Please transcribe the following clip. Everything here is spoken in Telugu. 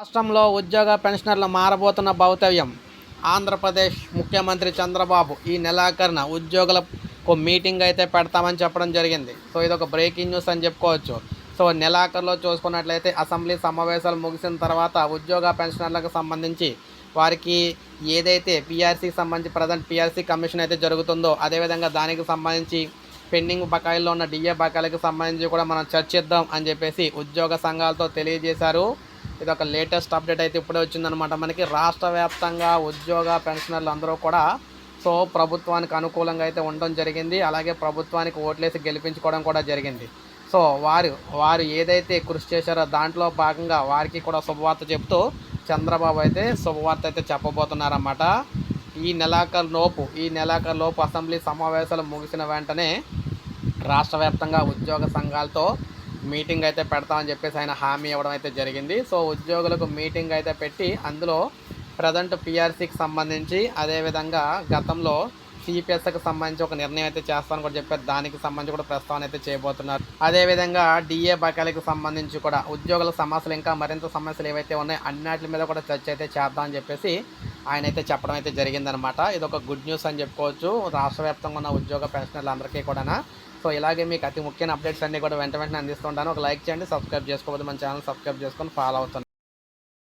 రాష్ట్రంలో ఉద్యోగ పెన్షనర్లు మారబోతున్న భౌతవ్యం ఆంధ్రప్రదేశ్ ముఖ్యమంత్రి చంద్రబాబు ఈ నెలాఖరున ఉద్యోగులకు మీటింగ్ అయితే పెడతామని చెప్పడం జరిగింది. సో ఇది ఒక బ్రేకింగ్ న్యూస్ అని చెప్పుకోవచ్చు. సో నెలాఖరులో చూసుకున్నట్లయితే అసెంబ్లీ సమావేశాలు ముగిసిన తర్వాత ఉద్యోగ పెన్షనర్లకు సంబంధించి వారికి ఏదైతే పీఆర్సీకి సంబంధించి ప్రజెంట్ పీఆర్సీ కమిషన్ అయితే జరుగుతుందో అదేవిధంగా దానికి సంబంధించి పెండింగ్ బకాయిల్లో ఉన్న డిఏ బకాయిలకు సంబంధించి కూడా మనం చర్చిద్దాం అని చెప్పేసి ఉద్యోగ సంఘాలతో తెలియజేశారు. ఇది ఒక లేటెస్ట్ అప్డేట్ అయితే ఇప్పుడే వచ్చిందనమాట మనకి రాష్ట్ర వ్యాప్తంగా ఉద్యోగ పెన్షనర్లు అందరూ కూడా సో ప్రభుత్వానికి అనుకూలంగా అయితే ఉండడం జరిగింది. అలాగే ప్రభుత్వానికి ఓట్లేసి గెలిపించుకోవడం కూడా జరిగింది. సో వారు వారు ఏదైతే కృషి చేశారో దాంట్లో భాగంగా వారికి కూడా శుభవార్త చెప్తూ చంద్రబాబు అయితే శుభవార్త అయితే చెప్పబోతున్నారన్నమాట. ఈ నెలాఖరు లోపు ఈ నెలాఖరు లోపు అసెంబ్లీ సమావేశాలు ముగిసిన వెంటనే రాష్ట్ర వ్యాప్తంగా ఉద్యోగ సంఘాలతో మీటింగ్ అయితే పెడతామని చెప్పేసి ఆయన హామీ ఇవ్వడం అయితే జరిగింది. సో ఉద్యోగులకు మీటింగ్ అయితే పెట్టి అందులో ప్రజెంట్ పిఆర్సీకి సంబంధించి అదేవిధంగా గతంలో సిపిఎస్కి సంబంధించి ఒక నిర్ణయం అయితే చేస్తాను కూడా చెప్పారు. దానికి సంబంధించి కూడా ప్రస్తావన అయితే చేయబోతున్నారు. అదేవిధంగా డిఏ బకాయిలకు సంబంధించి కూడా ఉద్యోగుల సమస్యలు ఇంకా మరింత సమస్యలు ఏవైతే ఉన్నాయో అన్నిటి మీద కూడా చర్చ అయితే చేద్దామని చెప్పేసి ఆయన అయితే చెప్పడం అయితే జరిగిందనమాట. ఇది ఒక గుడ్ న్యూస్ అని చెప్పుకోవచ్చు. రాష్ట్ర వ్యాప్తంగా ఉన్న ఉద్యోగ పెన్షనర్లు అందరికీ కూడా సో ఇలాగే మీకు అతి ముఖ్యమైన అప్డేట్స్ అన్నీ కూడా వెంట వెంటనే అందిస్తుంటాను ఒక లైక్ చేయండి సబ్స్క్రైబ్ చేసుకోవద్దు మన ఛానల్ సబ్స్క్రైబ్ చేసుకొని ఫాలో అవుతాను